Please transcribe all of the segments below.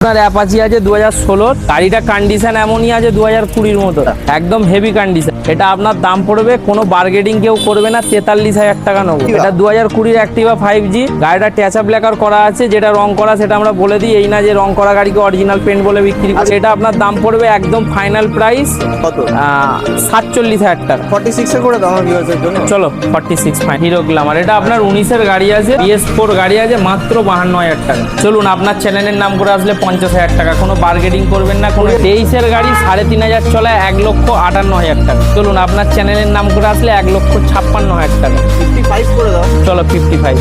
Apache আছে দু হাজার ষোলোর গাড়িটা কন্ডিশন এমনই আছে দু হাজার কুড়ির মতো। একদম হেভি কন্ডিশন এটা আপনার দাম পড়বে কোনো বার্গেটিং কেউ করবে না তেতাল্লিশ হাজার টাকা নেব। এটা দু হাজার কুড়ির অ্যাক্টিভা ফাইভ জি গাড়িটা ট্যাচ লেকার করা আছে যেটা রং করা সেটা আমরা বলে দিই এই না যে রং করা গাড়িকে অরিজিনাল পেন্ট বলে বিক্রি করি। এটা আপনার দাম পড়বে একদম ফাইনাল প্রাইস কত? সাতচল্লিশ হাজার টাকা। ফর্টি সিক্সে করে জন্য। চলো forty six fine Hero Glamour এটা আপনার উনিশের গাড়ি আছে বিএস ফোর গাড়ি আছে মাত্র বাহান্ন হাজার টাকা। চলুন আপনার চ্যানেলের নাম করে আসলে পঞ্চাশ হাজার টাকা। কোনো বার্গেটিং করবেন না কোনো তেইশের গাড়ি সাড়ে তিন হাজার চলে এক লক্ষ আটান্ন হাজার টাকা। চলুন আপনার চ্যানেলের নাম করে আসলে এক লক্ষ ছাপ্পান্ন হাজার টাকা। ফিফটি ফাইভ করে দাও। চলো fifty five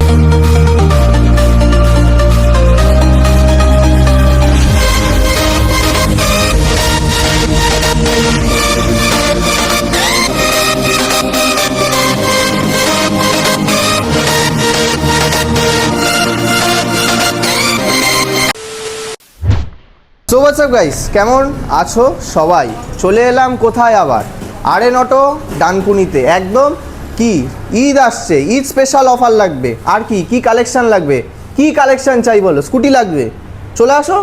so what's up guys কেমন আছো সবাই? চলে এলাম কোথায় আবার? আর এন অটো ডানকুনিতে। একদম? কি? ঈদ আসছে, ঈদ স্পেশাল অফার লাগবে। আর কি? কি কালেকশান লাগবে? কি কালেকশান চাই বলো? স্কুটি লাগবে। চলে আসো।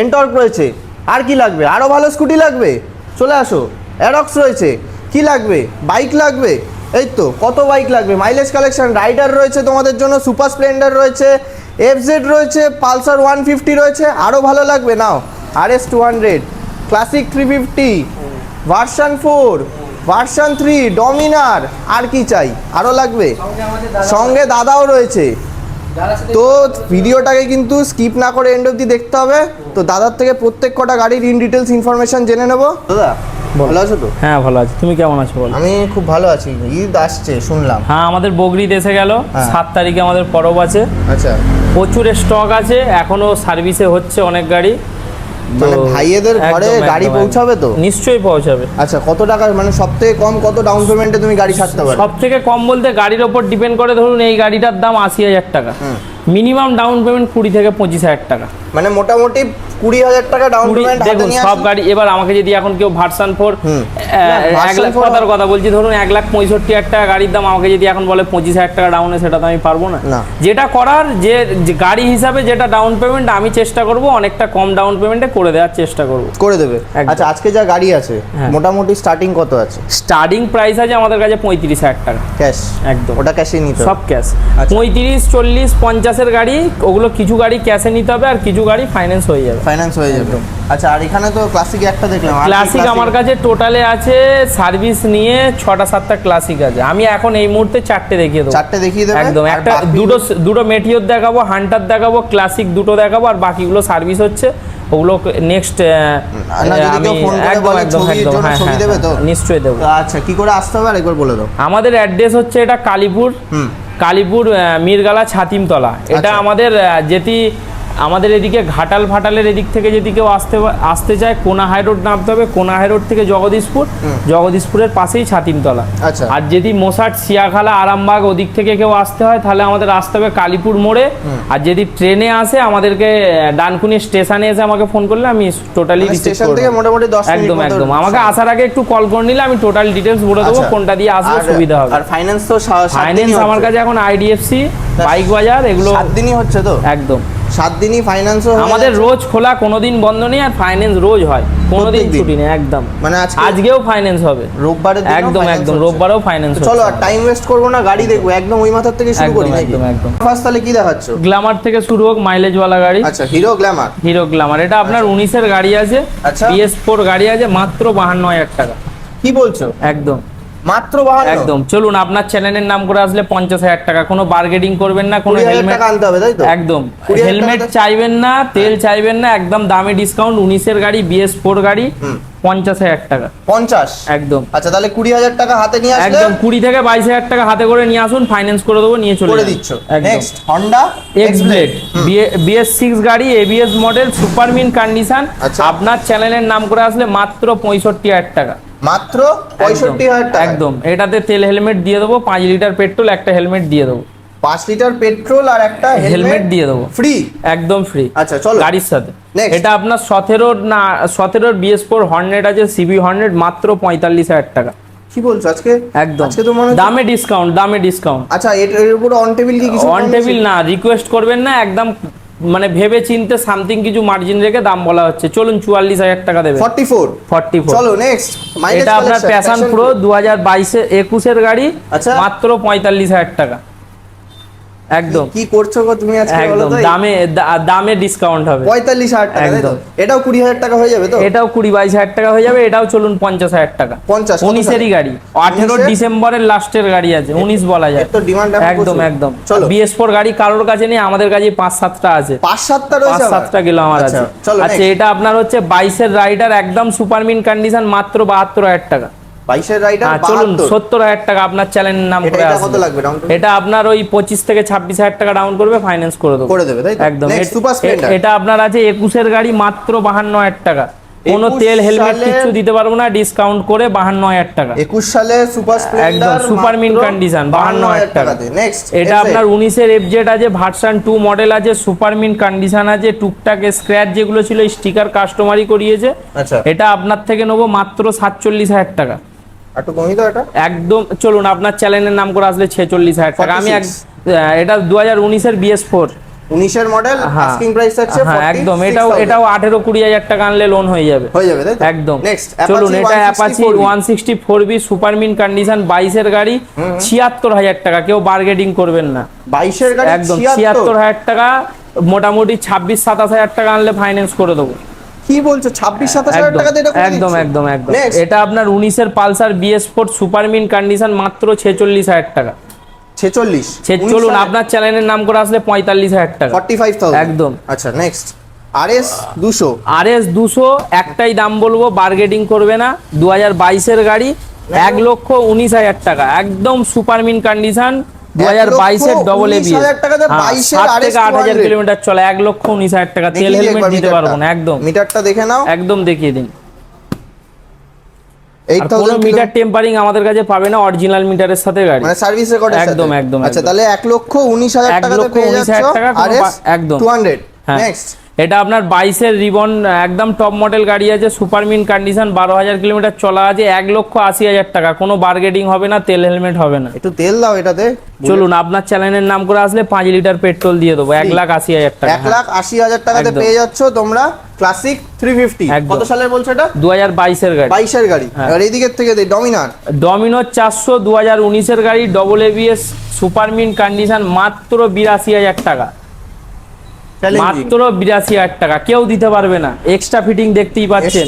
এন্টর্ক রয়েছে আর কি লাগবে? আরও ভালো স্কুটি লাগবে? চলে আসো। অ্যারক্স রয়েছে। কি লাগবে? বাইক লাগবে? এই তো, কত বাইক লাগবে? মাইলেজ কালেকশান রাইডার রয়েছে তোমাদের জন্য সুপার স্প্লেন্ডার রয়েছে এফজেড রয়েছে পালসার ওয়ান ফিফটি রয়েছে আরও ভালো লাগবে, নাও। R S two hundred classic three fifty version four version three Dominar. আর কি চাই? আরও লাগবে? সঙ্গে দাদাও রয়েছে। তো ভিডিওটাকে কিন্তু স্কিপ না করে এন্ড অব্দি দেখতে হবে। তো দাদার থেকে প্রত্যেক কটা গাড়ির ইন ডিটেলস ইনফরমেশন জেনে নেব। দাদা ভালো আছো তো? হ্যাঁ ভালো আছে। তুমি কেমন আছো বলো? আমি খুব ভালো আছি। ঈদ আসছে শুনলাম। হ্যাঁ আমাদের বগরিদ এসে গেল। হ্যাঁ। সাত তারিখে আমাদের পরব আছে। আচ্ছা। প্রচুর স্টক আছে। এখনও সার্ভিসে হচ্ছে অনেক গাড়ি। মানে ভাইয়েদের ঘরে গাড়ি পৌঁছাবে তো? নিশ্চয়ই পৌঁছাবে। আচ্ছা কত টাকা মানে সব থেকে কম কত ডাউন পেমেন্টে তুমি গাড়ি ছাড়তে পারো? সব থেকে কম বলতে গাড়ির ওপর ডিপেন্ড করে ধরুন এই গাড়িটার দাম আশি হাজার টাকা। মিনিমাম ডাউন পেমেন্ট কুড়ি থেকে পঁচিশ হাজার টাকা। মানে মোটামুটি কুড়ি হাজার টাকা ডাউন পেমেন্ট দেখুন সব গাড়ি এবার আমাকে যদি এখন কেউ ভার্সান ফোর এক লাখ কথার কথা বলছি ধরুন এক লাখ পঁয়ষট্টি হাজার টাকা গাড়ির দাম আমাকে যদি এখন বলে পঁচিশ হাজার টাকা ডাউনে সেটা তো আমি পারব না। যেটা করার যে গাড়ি হিসাবে যেটা ডাউন পেমেন্ট আমি চেষ্টা করব অনেকটা কম ডাউন পেমেন্টে করে দেওয়ার চেষ্টা করব। করে দেবে। আচ্ছা আজকে যা গাড়ি আছে হ্যাঁ। মোটামুটি স্টার্টিং কত আছে? স্টার্টিং প্রাইস আছে আমাদের কাছে পঁয়ত্রিশ হাজার টাকা। ক্যাশ একদম। ওটা ক্যাশে নিতে সব ক্যাশ আচ্ছা। পঁয়ত্রিশ চল্লিশ পঞ্চাশের গাড়ি ওগুলো কিছু গাড়ি ক্যাশে নিতে হবে আর কিছু গাড়ি ফাইন্যান্স হয়ে যাবে। ফাইন্যান্স হয়ে যাবে। আচ্ছা আর এখানে তো ক্লাসিক একটা দেখলাম ক্লাসিক আমার কাছে টোটালে আছে সার্ভিস নিয়ে ছটা সাতটা ক্লাসিক আছে। আমি এখন এই মুহূর্তে চারটে দেখিয়ে দেবো। চারটে দেখিয়ে দেবে? একদম একটা দুটো দুটো মেটিওর দেখাবো হান্টার দেখাবো ক্লাসিক দুটো দেখাবো আর বাকিগুলো সার্ভিস হচ্ছে। ওগুলো নেক্সট হ্যাঁ হ্যাঁ হ্যাঁ, নিশ্চয়ই দেবো। আচ্ছা কি করে আসতে হবে একবার বলে দাও। আমাদের অ্যাড্রেস হচ্ছে এটা কালীপুর। হুম। কালীপুর মিরগালা ছাতিমতলা এটা আচ্ছা। আমাদের যেটি আমাদের এদিকে ঘাটাল ফাটালের এদিক থেকে যদি কেউ আসতে আসতে চায় কোনা হাই রোড নামতে হবে কোনা হাই রোড থেকে জগদীশপুর। জগদীশপুরের পাশেই ছাতিমতলা। আচ্ছা। আর যদি মোসাট সিয়াখালা আরামবাগ ওদিক থেকে কেউ আসতে হয় তাহলে আমাদের আসতে হবে কালীপুর মোড়ে। আর যদি ট্রেনে আসে আমাদেরকে ডানকুনি স্টেশনে এসে আমাকে ফোন করলে আমি টোটালি মানে স্টেশন থেকে মোটামুটি দশ মিনিট একদম একদম। আমাকে আসার আগে একটু কল করে নিলে আমি টোটাল ডিটেলস বলে দেবো আচ্ছা। কোনটা দিয়ে আসলে সুবিধা হবে। আর ফাইন্যান্স তো ফাইন্যান্স আমার কাছে এখন আইডিএফসি বাইক বাজার এগুলো সাত দিনই হচ্ছে তো? একদম। সাত দিনই ফাইন্যান্সও আমাদের রোজ খোলা কোনোদিন বন্ধ নেই আর ফাইন্যান্স রোজ হয়। কোনোদিন? ছুটি নেই একদম। মানে আজকে আজকেও ফাইন্যান্স হবে। রোববারের দিনও একদম একদম। রোববারেও ফাইন্যান্স চলো আর টাইম ওয়েস্ট করব না গাড়ি দেখব। একদম ওই মাথার থেকে শুরু করি একদম, একদম। ফার্স্ট তাহলে কি দেখাচ্ছ? গ্ল্যামার থেকে শুরু হোক মাইলেজ মাইলেজওয়ালা গাড়ি। আচ্ছা হিরো গ্ল্যামার হিরো গ্ল্যামার এটা আপনার উনিশের গাড়ি আছে আচ্ছা। বিএস ফোর গাড়ি আছে মাত্র বাহান্ন হাজার টাকা। কি বলছো? একদম। মাত্র একদম। চলুন আপনার চ্যানেলের নাম করে আসলে পঞ্চাশ হাজার টাকা। কোনো বার্গেটিং করবেন না কোনো হেলমেট আনতে হবে তাই তো? একদম। হেলমেট চাইবেন না তেল চাইবেন না একদম দামে ডিসকাউন্ট উনিশের গাড়ি বিএস ফোর গাড়ি পঞ্চাশ হাজার টাকা। পঞ্চাশ? একদম। আচ্ছা তাহলে কুড়ি হাজার টাকা হাতে নিয়ে একদম কুড়ি থেকে বাইশ হাজার টাকা হাতে করে নিয়ে আসুন ফাইন্যান্স করে দেবো নিয়ে চলে দিচ্ছ। Next Honda X Blade BS six গাড়ি ABS model super mint condition. আপনার চ্যানেলের নাম করে আসলে মাত্র পঁয়ষট্টি হাজার টাকা। মাত্র পঁয়ষট্টি হাজার টাকা একদম। এটাতে তেল হেলমেট দিয়ে দেবো পাঁচ লিটার পেট্রোল একটা হেলমেট দিয়ে দেবো। পাঁচ লিটার পেট্রোল আর একটা হেলমেট দিয়ে দেবো। ফ্রি একদম ফ্রি আচ্ছা, চলো। গাড়ির সাথে. এটা আপনার সতেরোর না সতেরোর বিএস ফোর হন্ড্রেড আছে সিবি হন্ড্রেড মাত্র পঁয়তাল্লিশ হাজার টাকা। কি বলছো আজকে? একদম। আজকে তো মনে দামে ডিসকাউন্ট দামে ডিসকাউন্ট আচ্ছা এর উপরে অন টেবিল কি কিছু অন টেবিল না রিকোয়েস্ট করবেন না একদম মানে ভেবে চিনতে সামথিং কিছু মার্জিন রেখে দাম বলা হচ্ছে। চলুন চুয়াল্লিশ হাজার টাকা দেবে ফর্টি ফোর। Forty four. চলো নেক্সট এটা আপনার প্যাশন প্রো দু হাজার বাইশে একুশের গাড়ি আচ্ছা। মাত্র পঁয়তাল্লিশ হাজার টাকা। একদম। কি করছ গো তুমি আজকে একদম। দামে দামে ডিসকাউন্ট হবে। টাকা তাই তো? একদম। এটাও কুড়ি হাজার টাকা হয়ে যাবে তো? এটাও কুড়ি বাইশ হাজার টাকা হয়ে যাবে এটাও চলুন টাকা। 50 কত উনিশেরই গাড়ি। আঠেরো উনিশের? ডিসেম্বরের লাস্টের গাড়ি আছে উনিশ বলা যায়। তো এখন একদম একদম। চলো। বিএস গাড়ি কারোর কাছে নেই আমাদের কাছে পাঁচ সাতটা আছে। পাঁচ সাতটা পাঁচ রয়েছে আবার? সাতটা কিলো আমার আচ্ছা, আছে। আচ্ছা এটা আপনার হচ্ছে বাইশের রাইডার একদম সুপারমিন কন্ডিশন মাত্র বাহাত্তর হাজার টাকা। বাইশের রাইডার হ্যাঁ চলুন সত্তর হাজার টাকা আপনার নাম করে এটা কত লাগবে ডাউন এটা আপনার ওই পঁচিশ থেকে ছাব্বিশ হাজার টাকা ডাউন করবে ফাইন্যান্স করে দেবো। করে দেবে তাই একদম। সুপার স্প্লেন্ডার এটা আপনার আছে একুশের গাড়ি মাত্র বাহান্ন হাজার টাকা। কোনো তেল হেলমেট কিছু দিতে পারব না ডিসকাউন্ট করে বাহান্ন হাজার টাকা। একুশ সালে সুপার একদম সুপার মিন কন্ডিশন বাহান্ন হাজার টাকা এটা আপনার উনিশের এফজেড আছে ভার্সান টু মডেল আছে সুপার মিন কন্ডিশন আছে টুকটাক স্ক্র্যাচ যেগুলো ছিল স্টিকার কাস্টমারই করিয়েছে। আচ্ছা। এটা আপনার থেকে নেব মাত্র সাতচল্লিশ হাজার টাকা। একটু কমিয়ে দাও এটা। একদম চলুন আপনার চ্যানেলের নাম করে আসলে টাকা। আমি এক 46 আহ, এটা দু হাজার উনিশের বিএস ফোর। উনিশের মডেল আস্কিং প্রাইস আছে হ্যাঁ একদম। এটাও এটাও আঠেরো কুড়ি হাজার টাকা আনলে লোন হয়ে যাবে। হয়ে যাবে তাই একদম। নেক্সট চলুন এটা অ্যাপাচি বি সুপারমিন কন্ডিশন বাইশের গাড়ি ছিয়াত্তর হাজার টাকা। কেউ বার্গেটিং করবেন না। বাইশের গাড়ি একদম 76 ছিয়াত্তর হাজার টাকা মোটামুটি ছাব্বিশ সাতাশ হাজার টাকা আনলে ফাইন্যান্স করে দেবো। কি বলছো? ছাব্বিশ সাতাশ হাজার একদম টাকাতে এটা একদম একদম একদম। এটা আপনার উনিশের Pulsar BS four super mint condition মাত্র ছেচল্লিশ হাজার টাকা। ছেচল্লিশ। সে- চলুন আপনার চ্যানেলের নাম করে আসলে পঁয়তাল্লিশ হাজার টাকা। ফর্টি ফাইভ একদম। আচ্ছা নেক্সট আর এস দুশো। আর এস দুশো একটাই দাম বলব বার্গেটিং করবে না। দু হাজার বাইশের গাড়ি এক লক্ষ উনিশ হাজার টাকা। একদম সুপারমিন কন্ডিশন। দু হাজার বাইশের ডবল এ 19,000 টাকাতে 22 এর আট হাজার কিলোমিটার চলে এক লক্ষ উনিশ হাজার টাকা। তেল হেলমেট দিতে পারব না একদম। মিটারটা দেখে নাও। একদম দেখিয়ে দিন। কোনো মিটার টেম্পারিং আমাদের কাছে পাবে না অরিজিনাল মিটারের সাথে গাড়ি। মানে সার্ভিস রেকর্ড একদম, একদম, আচ্ছা তাহলে এক লক্ষ উনিশ হাজার এক টাকাতে লক্ষ পেয়ে যাচ্ছ। আর একদম। টু হান্ড্রেড হ্যাঁ। নেক্সট এটা আপনার বাইশের রিবন একদম টপ মডেল গাড়ি আছে সুপারমিন কন্ডিশন বারো হাজার কিলোমিটার চলা আছে এক লক্ষ আশি হাজার টাকা। কোনো বার্গেটিং হবে না তেল হেলমেট হবে না। একটু তেল দাও এটাতে। চলুন আপনার চ্যানেলের নাম করে আসলে পাঁচ লিটার পেট্রোল দিয়ে দেবো এক লাখ আশি হাজার টাকা। এক লাখ আশি হাজার টাকাতে পেয়ে যাচ্ছ তোমরা ক্লাসিক থ্রি ফিফটি। কত সালের বলছো এটা? দু হাজার বাইশের গাড়ি। বাইশের গাড়ি। হ্যাঁ। আর এইদিকের থেকে দেই ডমিনার ডমিনোর চারশো দু হাজার উনিশের গাড়ি ডবল এবিএস সুপারমিন কন্ডিশন মাত্র বিরাশি হাজার টাকা। মাত্র বিরাশি হাজার টাকা। কেউ দিতে পারবে না। এক্সট্রা ফিটিং দেখতেই পাচ্ছেন।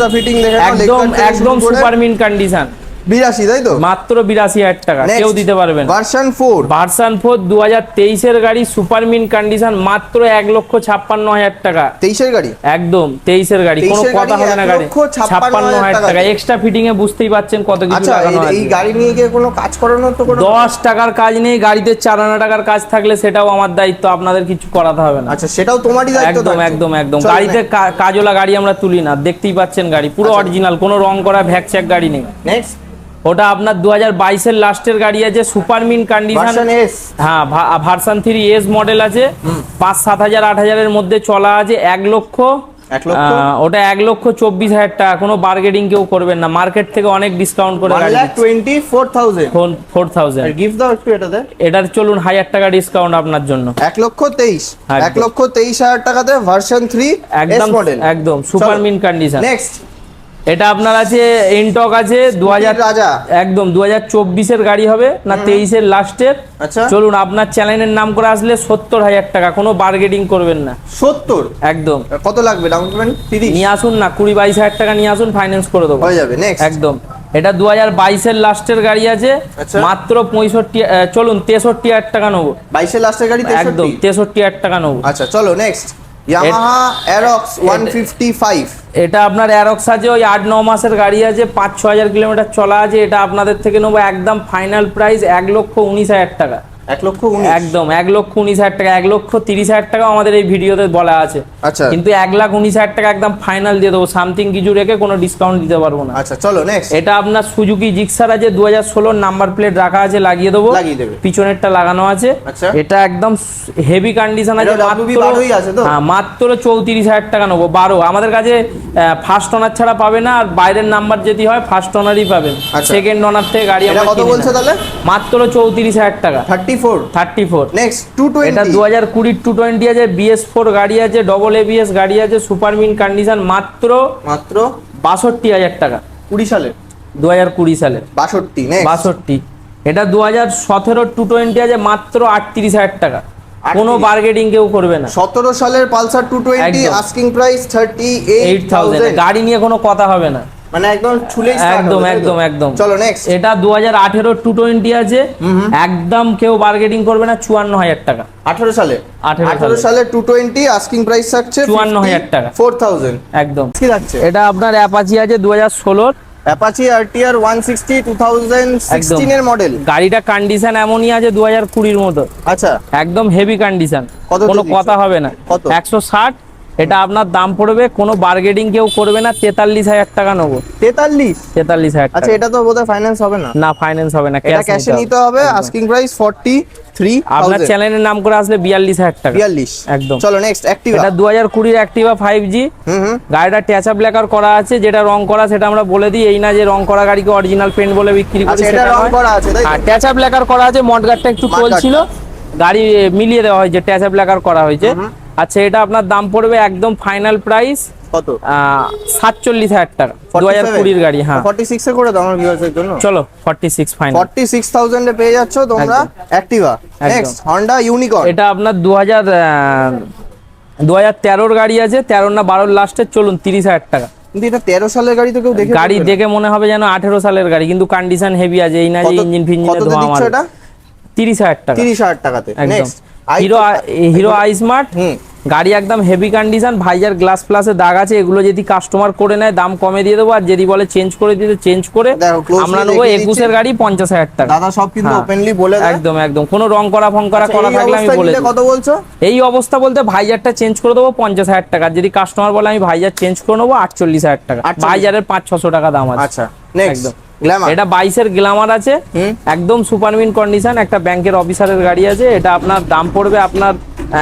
একদম একদম সুপারমিন কন্ডিশন বিরাশি তাই তো? মাত্র বিরাশি হাজার টাকা। কেউ দিতে পারবে না। Version four. ভার্সান ফোর দু হাজার তেইশের গাড়ি সুপারমিন কন্ডিশন মাত্র এক লক্ষ ছাপ্পান্ন হাজার টাকা। তেইশের গাড়ি? একদম তেইশের গাড়ি কোনো কথা হবে না গাড়ি। ছাপ্পান্ন হাজার টাকা এক্সট্রা ফিটিং এ বুঝতেই পাচ্ছেন কত কিছু আচ্ছা এই- গাড়ি নিয়ে গিয়ে কোনো কাজ করানোর তো দশ টাকার কাজ নেই গাড়িতে চার আনা টাকার কাজ থাকলে সেটাও আমার দায়িত্ব আপনাদের কিছু করাতে হবে না। আচ্ছা সেটাও তোমারই দায়িত্ব একদম একদম একদম। গাড়িতে কাজওয়ালা গাড়ি আমরা তুলি না দেখতেই পাচ্ছেন গাড়ি পুরো আচ্ছা। অরিজিনাল কোনো রং করা ভ্যাকচ্যাক গাড়ি নেই। নেক্সট ওটা আপনার দু হাজার বাইশের লাস্টের গাড়ি আছে সুপারমিন কন্ডিশন হ্যাঁ ভার্সান থ্রি এস মডেল আছে। পাঁচ সাত হাজার আট হাজারের মধ্যে চলা আছে এক লক্ষ। ওটা এক লক্ষ চব্বিশ হাজার টাকা। কোনো বার্গেটিং কেউ করবেন না। মার্কেট থেকে অনেক ডিসকাউন্ট করে ফোর থাউজেন্ড এটার চলুন হাজার টাকা ডিসকাউন্ট আপনার জন্য। এক লক্ষ তেইশ। এক লক্ষ তেইশ হাজার টাকাতে ভার্সন থ্রি একদম একদম। সুপারমিন কন্ডিশন নেক্সট এটা আপনার আছে এনটক আছে দু রাজা? একদম দু হাজার চব্বিশের গাড়ি হবে না তেইশের লাস্টের। আচ্ছা। চলুন আপনার চ্যানেলের নাম করে আসলে সত্তর হাজার টাকা কোনো বার্গেটিং করবেন না। সত্তর? একদম। কত লাগবে? Down payment? নিয়ে আসুন না কুড়ি বাইশ হাজার টাকা নিয়ে আসুন ফাইন্যান্স করে দেবো। হয়ে যাবে একদম। এটা দু হাজার বাইশের লাস্টের গাড়ি আছে আচ্ছা। মাত্র পঁয়ষট্টি চলুন তেষট্টি হাজার টাকা নেব। বাইশের লাস্টের গাড়ি একদম তেষট্টি হাজার টাকা নেব। আচ্ছা চলো next Yamaha Aerox one fifty five এটা আপনার অ্যারক্স আছে ওই আট ন মাসের গাড়ি আছে পাঁচ ছ হাজার কিলোমিটার চলা আছে এটা আপনাদের থেকে নেব একদম ফাইনাল প্রাইস এক লক্ষ উনিশ হাজার টাকা। এক লক্ষ একদম এক লক্ষ উনিশ হাজার টাকা এক লক্ষ তিরিশ হাজার টাকা আমাদের এই ভিডিওতে বলা আছে। আচ্ছা। কিন্তু এক লাখ উনিশ হাজার টাকা একদম ফাইনাল দিয়ে দেবো সামথিং কিছু রেখে কোনো ডিসকাউন্ট দিতে পারব না। আচ্ছা চলো নেক্সট এটা আপনার সুজুকি জিক্সার আছে দু হাজার ষোলোর নাম্বার প্লেট রাখা আছে লাগিয়ে দেবো। লাগিয়ে দেবে। পিছনেরটা লাগানো আছে। আচ্ছা। এটা একদম হেভি কন্ডিশন আছে? হ্যাঁ মাত্র চৌত্রিশ হাজার টাকা নেব বারো। আমাদের কাছে ফার্স্ট ওনার ছাড়া পাবে না আর বাইরের নাম্বার যদি হয় ফার্স্ট ওনারই পাবেন। আচ্ছা। সেকেন্ড ওনার থেকে গাড়ি আমরা মাত্র চৌত্রিশ হাজার টাকা। Thirty four thirty four next two এটা দু হাজার কুড়ির টু টোয়েন্টি আছে বিএস ফোর গাড়ি আছে ডবল এবিএস গাড়ি আছে সুপার মিন কন্ডিশন মাত্র মাত্র বাষট্টি হাজার টাকা। কুড়ি সালের দু হাজার কুড়ি সালে। বাষট্টি বাষট্টি। এটা দু হাজার সতেরো টু টোয়েন্টি আছে মাত্র আটত্রিশ হাজার টাকা। কোনো 38 বার্গেটিং কেউ করবে না। সতেরো সালের Pulsar two twenty asking price thirty eight thousand গাড়ি নিয়ে কোনো কথা হবে না। মানে একদম ছুলেই একদম? একদম একদম। চলো নেক্সট এটা দু হাজার আঠেরো টু টোয়েন্টি আছে। একদম কেউ বার্গেটিং করবে না চুয়ান্ন হাজার টাকা। আঠারো সালে? 18 আঠারো সালে টু টোয়েন্টি আস্কিং প্রাইস থাকছে 54,000 টাকা। ফোর থাউজেন্ড একদম। কি লাগছে? এটা আপনার অ্যাপাচি আছে দু হাজার ষোলোর Apache RTR one sixty two thousand সিক্সটিনের model গাড়িটা কন্ডিশন এমনই আছে দু হাজার কুড়ির মতো। আচ্ছা। একদম হেভি কন্ডিশন কোনো কথা হবে না। কত? একশো ষাট। এটা আপনার দাম পড়বে কোনো বার্গেটিং কেউ করবে না তেতাল্লিশ হাজার টাকা নেব। তেতাল্লিশ? তেতাল্লিশ হাজার আচ্ছা টাকা। এটা তো বোধহয় ফাইন্যান্স হবে না। না ফাইন্যান্স হবে না এটা ক্যাশে নিতে হবে। আস্কিং প্রাইস ফর্টি থ্রি আপনার চ্যানেলের নাম করে আসলে বিয়াল্লিশ হাজার টাকা। বিয়াল্লিশ। একদম। চলো নেক্সট অ্যাক্টিভা এটা দু হাজার কুড়ির অ্যাক্টিভা ফাইভ জি গাড়িটা ট্যাচা ব্ল্যাকার করা আছে যেটা রং করা সেটা আমরা বলে দিই। এই না যে রং করা গাড়িকে অরিজিনাল পেন্ট বলে বিক্রি করি আচ্ছা সেটা রং করা আছে? আর ট্যাচা ব্ল্যাকার করা আছে মডগার্ডটা একটু মডগার্ডটা। চলছিল গাড়ি মিলিয়ে দেওয়া হয়েছে ট্যাচা ব্ল্যাকার করা হয়েছে। আচ্ছা এটা আপনার দাম পড়বে একদম ফাইনাল প্রাইস কত? সাতচল্লিশ হাজার টাকা। দু হাজার কুড়ির গাড়ি হ্যাঁ। ফর্টি সিক্স এ করে দাও আমার ভিউয়ার্সের জন্য। চলো forty six final forty six থাউজেন্ডে পেয়ে যাচ্ছ তোমরা অ্যাক্টিভা নেক্সট হন্ডা ইউনিকর্ন এটা আপনার দু হাজার দু হাজার তেরোর গাড়ি আছে তেরো না বারোর লাস্টে চলুন তিরিশ হাজার টাকা। কিন্তু এটা তেরো সালের গাড়ি তো কেউ দেখে গাড়ি দেখে মনে হবে যেন আঠেরো সালের গাড়ি কিন্তু কন্ডিশন হেভি আছে এই না যে ইঞ্জিন ফিঞ্জিনে ধোঁয়া এটা? তিরিশ হাজার টাকা। তিরিশ হাজার টাকাতে। Next hero hero I smart গাড়ি একদম হেভি কন্ডিশন ভাইজার গ্লাস প্লাসে দাগ আছে এগুলো যদি কাস্টমার করে নেয় দাম কমে দিয়ে দেবো আর যদি বলে চেঞ্জ করে দিতে চেঞ্জ করে আমরা নেব একুশের গাড়ি পঞ্চাশ হাজার টাকা। দাদা সব কিন্তু হ্যাঁ। ওপেনলি বলে একদম একদম। কোনো রং করা ফং করা আচ্ছা, করা থাকলে আমি বলে কত বলছো? এই অবস্থা বলতে ভাইজারটা চেঞ্জ করে দেবো পঞ্চাশ হাজার টাকা যদি কাস্টমার বলে আমি ভাইজার চেঞ্জ করে নেব আটচল্লিশ হাজার টাকা। ভাইজারের পাঁচ ছশো টাকা দাম আছে। আচ্ছা একদম। এটা বাইশের গ্লামার আছে। একদম সুপারমিন কন্ডিশন একটা ব্যাংকের অফিসারের গাড়ি আছে। এটা আপনার দাম পড়বে আপনার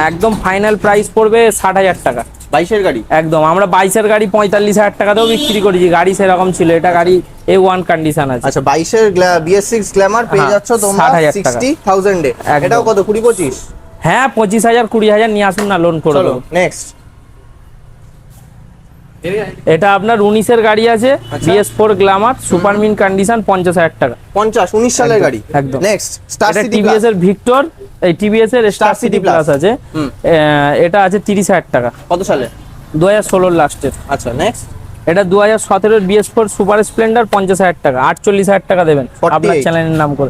একদম ফাইনাল প্রাইস পড়বে ষাট হাজার টাকা। বাইশের গাড়ি? একদম আমরা বাইশের গাড়ি পঁয়তাল্লিশ হাজার টাকাতেও বিক্রি করেছি। গাড়ি সেরকম ছিল এটা গাড়ি এ ওয়ান কন্ডিশন আছে। আচ্ছা বাইশের বিএস সিক্স গ্ল্যামার পেয়ে হ্যাঁ, যাচ্ছ তোমরা 60,000 টাকা। সিক্সটি থাউজেন্ডে এটাও কত? কুড়ি পঁচিশ? হ্যাঁ পঁচিশ হাজার কুড়ি হাজার নিয়ে আসুন না লোন করে নেক্সট এটা আপনার উনিশের গাড়ি আছে আচ্ছা। BS four Glamour super mint condition পঞ্চাশ হাজার টাকা। পঞ্চাশ উনিশ সালের গাড়ি। একদম। নেক্সট স্টার সিটি টিভিএস এর ভিক্টর এই টিভিএস এর স্টার সিটি প্লাস আছে। এটা আছে তিরিশ হাজার টাকা। কত সালে? দু হাজার ষোলোর লাস্টের আচ্ছা নেক্সট এটা দু হাজার সতেরোর বিএস ফোর সুপার স্প্লেন্ডার পঞ্চাশ হাজার টাকা আটচল্লিশ হাজার টাকা দেবেন। 48 আপনার চ্যানেলের নাম করে।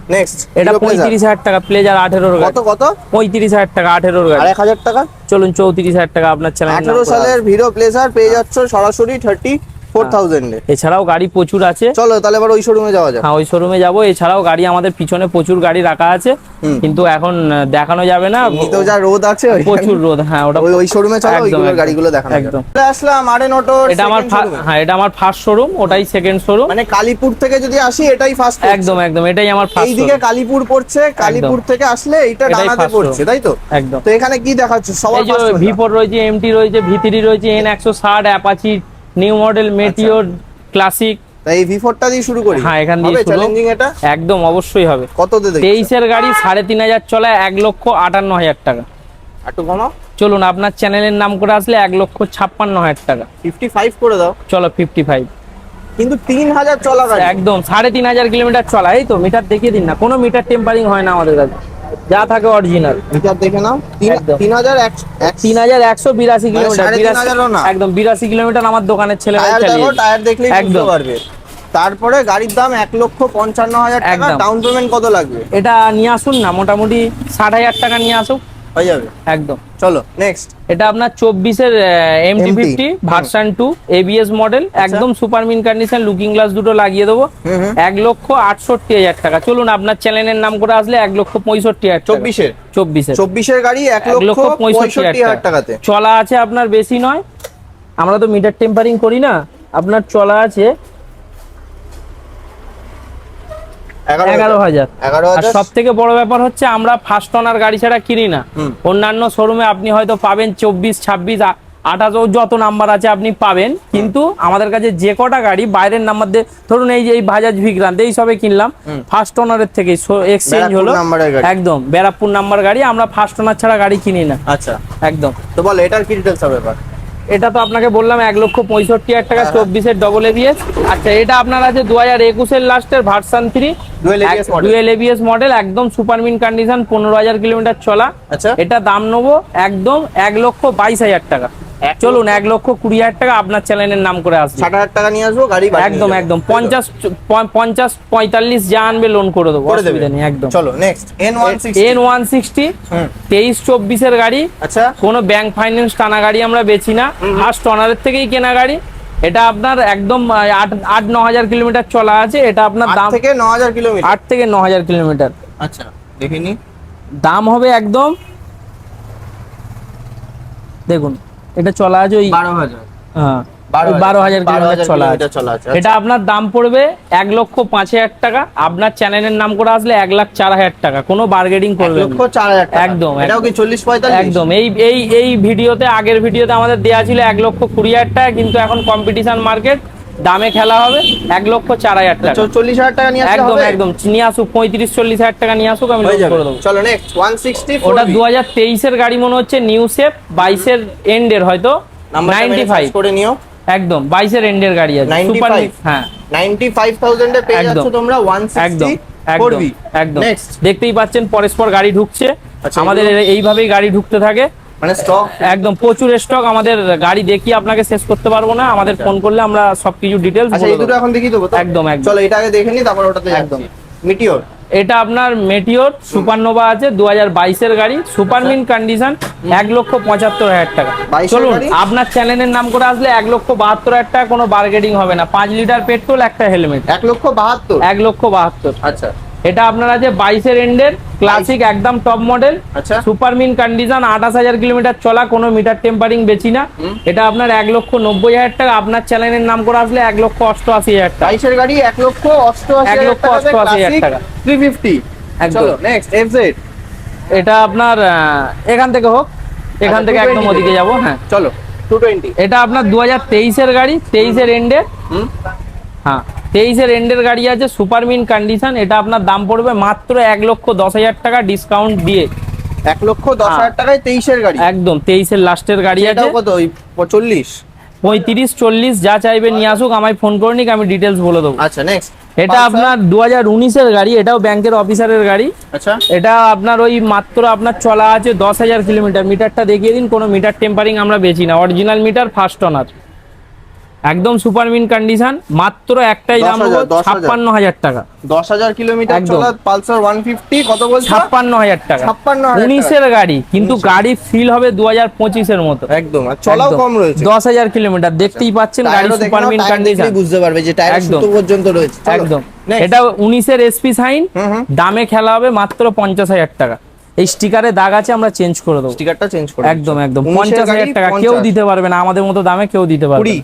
এটা পঁয়ত্রিশ হাজার টাকা প্লেজার আঠেরোর কত কত? পঁয়ত্রিশ হাজার টাকা আঠেরোর এক হাজার টাকা? চলুন চৌত্রিশ হাজার টাকা আপনার চ্যানেল আঠেরো আঠারো সালের ভিডিও প্লেজার পেয়ে যাচ্ছ সরাসরি থার্টি ফোর থাউজেন্ডে এছাড়াও গাড়ি প্রচুর আছে। চলো তাহলে এবার ওই শোরুমে যাওয়া যাক। হ্যাঁ ওই শোরুমে যাব। এছাড়াও গাড়ি আমাদের পিছনে প্রচুর গাড়ি রাখা আছে। কিন্তু এখন দেখানো যাবে না। যা রোদ আছে প্রচুর রোদ। হ্যাঁ ওটা ওই শোরুমে চলো গাড়িগুলো দেখানো একদম। আসলাম আরএন অটো এটা আমার হ্যাঁ এটা আমার ফার্স্ট শোরুম ওটাই সেকেন্ড শোরুম মানে কালীপুর থেকে যদি আসি এটাই ফার্স্ট একদম একদম এটাই আমার ফার্স্ট এইদিকে কালীপুর পড়ছে কালীপুর থেকে আসলে এটাই ডানাতে পড়ছে তাই তো? একদম। তো এখানে কি দেখাচ্ছ? সবার এই যে ভি ফোর রয়েছে এমটি রয়েছে ভি রয়েছে এন একশো ষাট Apache new model Meteor Classic এই ভি4টা দিয়ে শুরু করি? হ্যাঁ, এখান দিয়ে শুরু। চ্যালেঞ্জিং এটা? একদম অবশ্যই হবে। কততে দেখছ? তেইশের গাড়ি সাড়ে তিন হাজার চলায় এক লক্ষ আটান্ন হাজার টাকা। একটু কমাও। চলুন আপনার চ্যানেলের নাম করে আসলে এক লক্ষ ছাপ্পান্ন হাজার টাকা। 55 করে দাও। চলো ফিফটি ফাইভ কিন্তু তিন হাজার চলা একদম সাড়ে তিন হাজার কিলোমিটার চলা। এই তো মিটার দেখিয়ে দিন না। কোনো মিটার টেম্পারিং হয় না আমাদের কাছে। যা থাকে অরিজিনাল মিটার দেখে নাও। তিন- হাজার তিন একশো বিরাশি মানে কিলোমিটার। একদম বিরাশি কিলোমিটার আমার দোকানের ছেলে টায়ার দেখলে দেখলেই একদম। পারবে। তারপরে গাড়ির দাম এক লক্ষ পঞ্চান্ন হাজার টাকা। ডাউন পেমেন্ট কত লাগবে? এটা নিয়ে আসুন না মোটামুটি ষাট হাজার টাকা নিয়ে আসুক। হয়ে যাবে? একদম। চলো নেক্সট এটা আপনার চব্বিশের MT fifty version two ABS model একদম super mint condition looking glass দুটো লাগিয়ে দেবো। এক লক্ষ আটষট্টি হাজার টাকা। চলুন আপনার চ্যানেলের নাম করে আসলে এক লক্ষ পঁয়ষট্টি হাজার। চব্বিশের? চব্বিশের। চব্বিশের গাড়ি এক লক্ষ পঁয়ষট্টি হাজার টাকাতে। চলা আছে আপনার বেশি নয়। আমরা তো মিটার টেম্পারিং করি না। আপনার চলা আছে এগারো হাজার। আর সব থেকে বড় ব্যাপার হচ্ছে আমরা ফার্স্ট ওনার গাড়ি ছাড়া কিনি না। অন্যান্য শোরুমে আপনি হয়তো পাবেন চব্বিশ ছাব্বিশ আঠাশো যত নাম্বার আছে আপনি পাবেন। কিন্তু আমাদের কাছে যে কটা গাড়ি বাইরের নাম্বার দিয়ে ধরুন এই যে এই বাজাজ ভিক্রান্ত এই সবে কিনলাম। ফার্স্ট ওনারের থেকে এক্সচেঞ্জ হলো। একদম ব্যারাকপুর নাম্বার গাড়ি আমরা ফার্স্ট ওনার ছাড়া গাড়ি কিনি না। আচ্ছা। একদম। তো বল এটার কি ডিটেলস হবে এবার? এটা তো আপনাকে বললাম এক লক্ষ পঁয়ষট্টি হাজার টাকা হ্যাঁ। চব্বিশের ডবল এবিএস আচ্ছা এটা আপনার আছে দু হাজার একুশের লাস্টের version three dual ABS model একদম সুপারমিন কন্ডিশন পনেরো হাজার কিলোমিটার চলা। আচ্ছা। এটা দাম নেব একদম এক লক্ষ বাইশ হাজার টাকা। চলুন এক লক্ষ কুড়ি হাজার টাকা আপনার চ্যানেলের নাম করে আসবে। ষাট হাজার টাকা নিয়ে আসব গাড়ি একদম একদম। পঞ্চাশ পঞ্চাশ পঁয়তাল্লিশ যা আনবে লোন করে দেবো অসুবিধা নেই একদম। চলো next N one N one sixty তেইশ চব্বিশের গাড়ি। আচ্ছা। কোনো ব্যাংক ফাইন্যান্স টানা গাড়ি আমরা বেচি না। ফার্স্ট অনারের থেকেই কেনা গাড়ি। এটা আপনার একদম আট আট ন হাজার কিলোমিটার চলা আছে। এটা আপনার দাম থেকে ন হাজার কিলোমিটার। আট থেকে ন হাজার কিলোমিটার। আচ্ছা দেখিনি। দাম হবে একদম দেখুন এটা চলা আছে ওই বারো হাজার। হ্যাঁ, বারো হাজার। কিলোমিটার চলা আছে। এটা আপনার দাম পড়বে এক লক্ষ পাঁচ হাজার টাকা। আপনার চ্যানেলের নাম করে আসলে এক লাখ চার হাজার টাকা। কোনো বার্গেনিং করবে একদম, একদম। এই এই এই ভিডিওতে আগের ভিডিওতে আমাদের দেওয়া ছিল এক লক্ষ কুড়ি হাজার টাকা কিন্তু এখন কম্পিটিশন মার্কেট দামে খেলা হবে এক লক্ষ চার হাজার টাকা। চ- চল্লিশ হাজার টাকা নিয়ে একদম একদম। নিয়ে আসুক পঁয়ত্রিশ চল্লিশ হাজার টাকা নিয়ে আসুক আমি করে দেবো। চলো নেক্সট ওয়ান সিক্সটি ওটা দু হাজার তেইশের গাড়ি মনে হচ্ছে নিউ সেপ বাইশের এন্ডের হয়তো। নাইনটি ফাইভ করে নিও। একদম বাইশের এন্ডের গাড়ি আছে। সুপার হ্যাঁ। নাইনটি ফাইভ থাউজেন্ডে পেয়ে। যাচ্ছ তোমরা ওয়ান একদম একদম একদম। দেখতেই পাচ্ছেন পরস্পর গাড়ি ঢুকছে। আচ্ছা, আমাদের এইভাবেই গাড়ি ঢুকতে থাকে। মানে স্টক একদম প্রচুর স্টক আমাদের গাড়ি দেখিয়ে আপনাকে শেষ করতে পারব না। আমাদের ফোন করলে আমরা সবকিছু ডিটেলস আচ্ছা এই দুটো এখন দেখি দেবো একদম, একদম। চলো এটা আগে দেখে নি তারপর ওটাতে একদম। একদম। মিটিওর এটা আপনার মেটিওর সুপারনোভা আছে দু হাজার বাইশের গাড়ি। সুপারমিন কন্ডিশন এক লক্ষ পঁচাত্তর হাজার টাকা। চলুন আপনার চ্যানেলের নাম করে আসলে এক লক্ষ বাহাত্তর হাজার টাকা কোনো বার্গেটিং হবে না। পাঁচ লিটার পেট্রোল একটা হেলমেট এক লক্ষ বাহাত্তর? এক লক্ষ বাহাত্তর। আচ্ছা। এটা আপনার আছে বাইশের এন্ডের ক্লাসিক একদম টপ মডেল আচ্ছা। সুপারমিন কন্ডিশন আঠাশ হাজার কিলোমিটার চলা কোনো মিটার টেম্পারিং বেচি না। এটা আপনার এক লক্ষ নব্বই হাজার টাকা আপনার চ্যানেলের নাম করে আসলে এক লক্ষ অষ্টআশি হাজার টাকা। বাইশের গাড়ি এক লক্ষ অষ্টআশি এক লক্ষ অষ্টআশি হাজার টাকা। থ্রি ফিফটি নেক্সট এটা আপনার এখান থেকে হোক এখান আচ্ছা, থেকে একদম ওদিকে যাব হ্যাঁ। চলো টু টোয়েন্টি এটা আপনার দু হাজার তেইশের গাড়ি তেইশের এন্ডের। হ্যাঁ। তেইশের এন্ডের গাড়ি আছে সুপারমিন কন্ডিশন এটা আপনার দাম পড়বে মাত্র এক লক্ষ দশ হাজার টাকা ডিসকাউন্ট দিয়ে। এক লক্ষ দশ হ্যাঁ। হাজার টাকায় তেইশের গাড়ি। একদম তেইশের লাস্টের গাড়ি আছে। কত? ওই চল্লিশ পঁয়ত্রিশ চল্লিশ যা চাইবে নিয়ে আসুক আমায় ফোন করে নিক আমি ডিটেলস বলে দেবো। আচ্ছা নেক্সট এটা আপনার দু হাজার উনিশের গাড়ি এটাও ব্যাংকের অফিসারের গাড়ি। আচ্ছা। এটা আপনার ওই মাত্র আপনার চলা আছে দশ হাজার কিলোমিটার মিটারটা দেখিয়ে দিন কোনো মিটার টেম্পারিং আমরা বেচি না। অরিজিনাল মিটার ফার্স্ট অনার একদম সুপারমিন কন্ডিশন মাত্র একটাই দাম 10,000, হলো 10,000 ছাপ্পান্ন হাজার টাকা। দশ হাজার কিলোমিটার চলা পালসার ওয়ান ফিফটি কত বলছো? ছাপ্পান্ন হাজার টাকা। 56,000 উনিশের গাড়ি কিন্তু গাড়ি ফিল হবে দু হাজার পঁচিশের মতো। একদম আর চলাও কম রয়েছে। দশ হাজার কিলোমিটার দেখতেই পাচ্ছেন গাড়ি সুপারমিন টায়ার কন্ডিশন বুঝতে পারবে যে টায়ার একদম। পর্যন্ত রয়েছে। একদম। এটা উনিশের এসপি সাইন দামে খেলা হবে মাত্র পঞ্চাশ হাজার টাকা। এই স্টিকারে দাগ আছে আমরা চেঞ্জ করে দেবো। স্টিকারটা চেঞ্জ করে একদম একদম। 19 পঞ্চাশ হাজার টাকা। কেউ দিতে পারবে না। আমাদের মতো দামে কেউ দিতে পারবে না।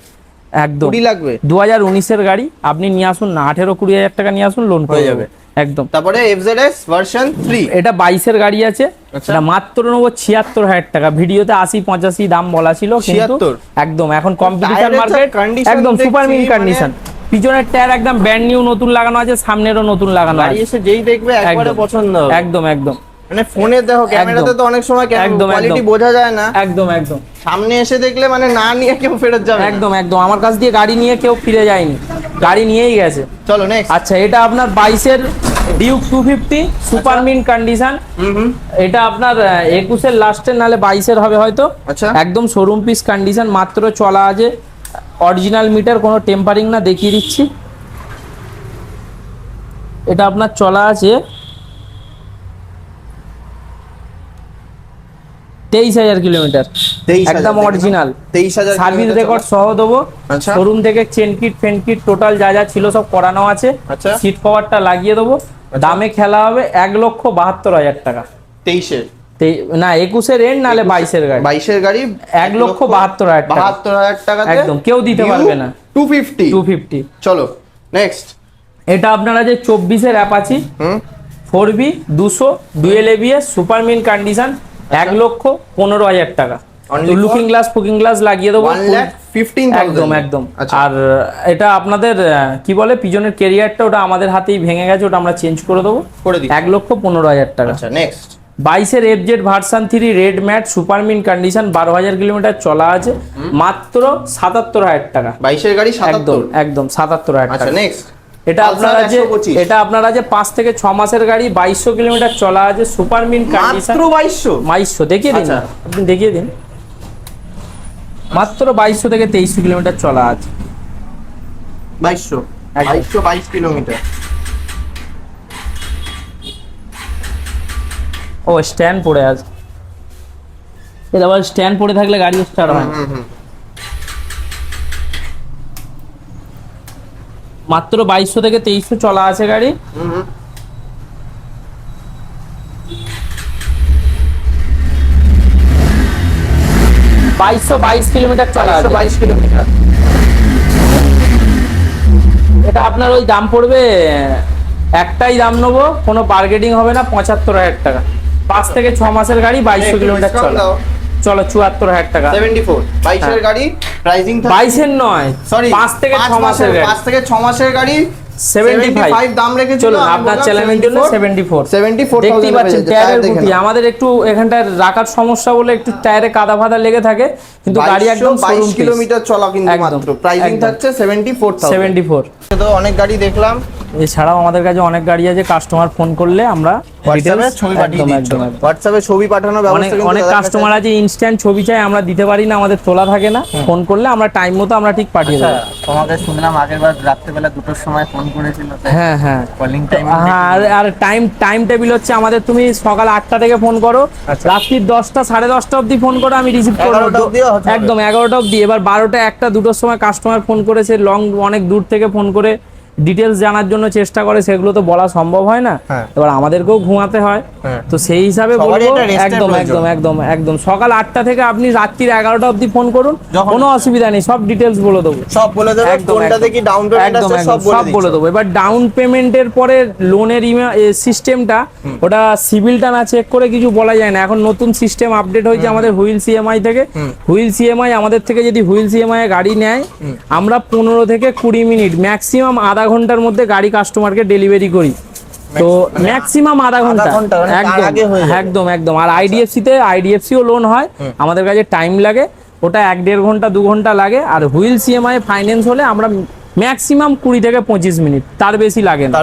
একদম। কুড়ি লাগবে? দু হাজার উনিশের গাড়ি আপনি নিয়ে আসুন না আঠেরো কুড়ি হাজার টাকা নিয়ে আসুন লোন হয়ে যাবে। একদম। তারপরে এফজেডএস ভার্সন 3 এটা গাড়ি আছে আচ্ছা। এটা মাত্র নেব ছিয়াত্তর হাজার টাকা। ভিডিওতে আশি পঁচাশি দাম বলা ছিল কিন্তু একদম এখন কম্পিটিশন মার্কেট একদম সুপার মিন কন্ডিশন পিছনের টায়ার একদম ব্র্যান্ড নিউ নতুন লাগানো আছে সামনেরও নতুন লাগানো আছে। এসে যেই দেখবে একবারে। পছন্দ হবে। একদম একদম। মানে ফোনে দেখো ক্যামেরাতে তো অনেক সময় কোয়ালিটি। বোঝা যায় না। একদম একদম। সামনে এসে দেখলে মানে না নিয়ে কেউ ফেরত যাবে একদম একদম। আমার কাছ দিয়ে গাড়ি নিয়ে কেউ ফিরে যায়নি। গাড়ি নিয়েই গেছে। চলো নেক্সট আচ্ছা এটা আপনার বাইশের Duke two fifty super mint condition এটা আপনার একুশের লাস্টের নালে বাইশের হবে হয়তো। আচ্ছা। একদম শোরুম পিস কন্ডিশন মাত্র চলা আছে। অরিজিনাল মিটার কোনো টেম্পারিং না দেখিয়ে দিচ্ছি। এটা আপনার চলা আছে তেইশ হাজার কিলোমিটার। 23,000 একদম। অরিজিনাল 23,000 সার্ভিস কিলোমিটার রেকর্ড সহ দেবো। আচ্ছা। শোরুম থেকে চেন কিট ফেন কিট টোটাল যা যা ছিল সব করানো আছে। আচ্ছা। সিট কভারটা লাগিয়ে দেবো। দামে খেলা হবে এক লক্ষ বাহাত্তর হাজার টাকা। তেইশের। তে- না একুশের এন্ড নালে বাইশের গাড়ি। বাইশের গাড়ি এক লক্ষ বাহাত্তর হাজার টাকা। বাহাত্তর হাজার টাকা একদম, কেউ দিতে পারবে না। টু ফিফটি টু ফিফটি চলো নেক্সট এটা আপনারা যে চব্বিশের অ্যাপাচি হুম। ফোর বি দুশো dual ABS super mint condition এক লক্ষ পনেরো হাজার টাকা। লুকিং গ্লাস ফুকিং গ্লাস লাগিয়ে দেবো একদম একদম। আচ্ছা। আর এটা আপনাদের কি বলে পিজনের কেরিয়ারটা ওটা আমাদের হাতেই ভেঙে গেছে ওটা আমরা চেঞ্জ করে দেবো। এক লক্ষ পনেরো হাজার টাকা। আচ্ছা নেক্সট বাইশের F Z version three red matte super mint condition বারো হাজার কিলোমিটার চলা আছে। মাত্র সাতাত্তর হাজার টাকা। বাইশের গাড়ি একদম সাতাত্তর। একদম সাতাত্তর হাজার আচ্ছা টাকা। নেক্সট এটা আপনারা যে এটা আপনারা যে পাঁচ থেকে ছ মাসের গাড়ি বাইশশো কিলোমিটার চলা আছে সুপারমিন কন্ডিশন মাত্র বাইশশো? বাইশশো দেখিয়ে দিন। আচ্ছা। আপনি দেখিয়ে দিন। মাত্র বাইশশো থেকে তেইশশো কিলোমিটার চলা আছে। বাইশশো। বাইশশো বাইশ কিলোমিটার। ও স্ট্যান্ড পড়ে আছে। এটা আবার স্ট্যান্ড পড়ে থাকলে গাড়ি স্টার্ট হয়। মাত্র বাইশশো থেকে তেইশশো চলা আছে গাড়ি। বাইশশো বাইশ কিলোমিটার চলা আছে। বাইশ কিলোমিটার। এটা আপনার ওই দাম পড়বে একটাই দাম নেব কোনো বার্গেটিং হবে না পঁচাত্তর হাজার টাকা। পাঁচ থেকে ছ মাসের গাড়ি বাইশশো কিলোমিটার চলে। চলো চুয়াত্তর হাজার টাকা। সেভেন্টি ফোর বাইশের হ্যাঁ। গাড়ি প্রাইসিং বাইশের নয় সরি পাঁচ থেকে ছ মাসের গাড়ি। পাঁচ থেকে ছ মাসের গাড়ি সেভেন্টি ফাইভ ফাইভ দাম রেখেছিল চলুন আপনার চ্যালেঞ্জের জন্য সেভেন্টি ফোর সেভেন্টি ফোর দেখতেই পাচ্ছেন টায়ারের গুটি আমাদের একটু এখানটায় রাখার সমস্যা বলে একটু টায়ারে কাদা ফাদা লেগে থাকে কিন্তু গাড়ি একদম বাইশ শোরুম কিলোমিটার চলা কিন্তু মাত্র। প্রাইসিং থাকছে সেভেন্টি ফোর সেভেন্টি ফোর তো অনেক গাড়ি দেখলাম। এছাড়াও আমাদের কাছে অনেক গাড়ি আছে কাস্টমার ফোন করলে আমরা হোয়াটসঅ্যাপে ছবি পাঠিয়ে একদম, দিচ্ছ। একদম, একদম। হোয়াটসঅ্যাপে ছবি পাঠানোর অনেক ব্যবস্থা অনেক কাস্টমার আছে ইনস্ট্যান্ট ছবি চাই আমরা দিতে পারি না আমাদের তোলা থাকে না। ফোন করলে আমরা টাইম মতো আমরা ঠিক পাঠিয়ে দেবো। আচ্ছা, তোমাকে শুনলাম আগের বার রাত্রেবেলা দুটোর সময় ফোন করেছিল হ্যাঁ হ্যাঁ। কলিং টাইম হ্যাঁ আর- আর টাইম টাইম টেবিল হচ্ছে আমাদের তুমি সকাল আটটা থেকে ফোন করো আচ্ছা। রাত্রির দশটা সাড়ে দশটা অবধি ফোন করো আমি রিসিভ করব। একদম এগারোটা অবধি। এবার বারোটা একটা দুটোর সময় কাস্টমার ফোন করেছে লং অনেক দূর থেকে ফোন করে ডিটেলস জানার জন্য চেষ্টা করে সেগুলো তো বলা সম্ভব হয় না। হ্যাঁ। এবার আমাদেরকেও ঘুমাতে হয়। হ্যাঁ। তো সেই হিসাবে বলব একদম একদম একদম একদম। সকাল আটটা থেকে আপনি রাত্রির এগারোটা অবধি ফোন করুন। কোনো অসুবিধা নেই সব ডিটেলস বলে দেবো। সব বলে দেবে একদম, একদম। সব বলে দেবো। এবার ডাউন পেমেন্টের পরে লোনের সিস্টেমটা ওটা সিভিলটা না চেক করে কিছু বলা যায় না। এখন নতুন সিস্টেম আপডেট হয়েছে আমাদের হুইল সিএমআই থেকে। হুইল সিএমআই আমাদের থেকে যদি হুইল সিএমআই গাড়ি নেয় আমরা পনেরো থেকে কুড়ি মিনিট ম্যাক্সিমাম আধা ঘণ্টার মধ্যে গাড়ি কাস্টমারকে ডেলিভারি করি। তো ম্যাক্সিমাম আধা ঘণ্টা। মানে একদম। একদম একদম। আর আইডিএফসি তে আইডিএফসিও লোন হয়। আমাদের কাছে টাইম লাগে। ওটা এক দেড় ঘণ্টা দু ঘণ্টা লাগে। আর হুইল সিএমআই ফাইন্যান্স হলে আমরা ম্যাক্সিমাম কুড়ি থেকে পঁচিশ মিনিট। তার বেশি লাগে না।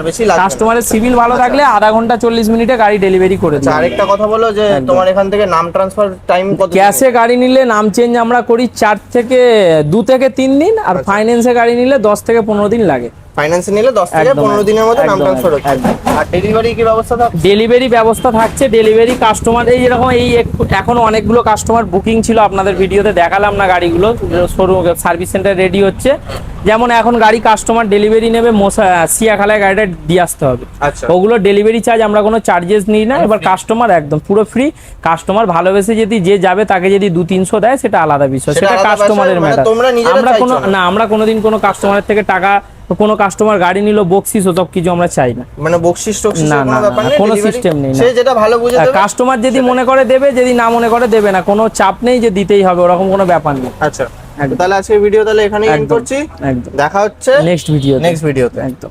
কাস্টমারের সিভিল ভালো থাকলে আধা ঘণ্টা চল্লিশ মিনিটে গাড়ি ডেলিভারি করে আচ্ছা দেয়। আরেকটা কথা বলো যে তোমার এখান থেকে নাম ট্রান্সফার টাইম কত ক্যাশে গাড়ি নিলে নাম চেঞ্জ আমরা করি চার থেকে দু থেকে তিন দিন। আর আচ্ছা। ফাইন্যান্সে গাড়ি নিলে দশ থেকে পনেরো দিন লাগে। ফাইন্যান্স নিলে 10 থেকে 15 দিনের মধ্যে নাম ট্রান্সফার হচ্ছে আর ডেলিভারি কি ব্যবস্থা থাকছে? ডেলিভারি ব্যবস্থা থাকছে ডেলিভারি কাস্টমার এই যেরকম এই এখন অনেকগুলো কাস্টমার বুকিং ছিল আপনাদের ভিডিওতে দেখালাম না গাড়িগুলো শোরুম সার্ভিস সেন্টার রেডি হচ্ছে। যেমন এখন গাড়ি কাস্টমার ডেলিভারি নেবে মশা সিয়াখালায় গাড়িটা দিয়ে আসতে হবে। আচ্ছা। ওগুলো ডেলিভারি চার্জ আমরা কোনো চার্জেস নিই না এবার কাস্টমার একদম পুরো ফ্রি কাস্টমার ভালোবেসে যদি যে যাবে তাকে যদি দু তিনশো দেয় সেটা আলাদা বিষয়। সেটা কাস্টমারের মানে ম্যাটার আমরা কোনো। না। আমরা কোনোদিন কোনো কাস্টমারের থেকে টাকা কোনো কাস্টমার গাড়ি নিল বকশিস ওসব কিছু আমরা চাই না। মানে বকশিস টকশিস না, না, কোনো সিস্টেম নেই, সে যেটা ভালো বুঝে দেবে কাস্টমার যদি মনে করে দেবে যদি না মনে করে দেবে না কোনো চাপ নেই যে দিতেই হবে ওরকম কোনো ব্যাপার নেই। আচ্ছা তাহলে আজকে ভিডিও তাহলে এখানেই এন্ড করছি। একদম। দেখা হচ্ছে নেক্সট ভিডিও নেক্সট ভিডিওতে একদম।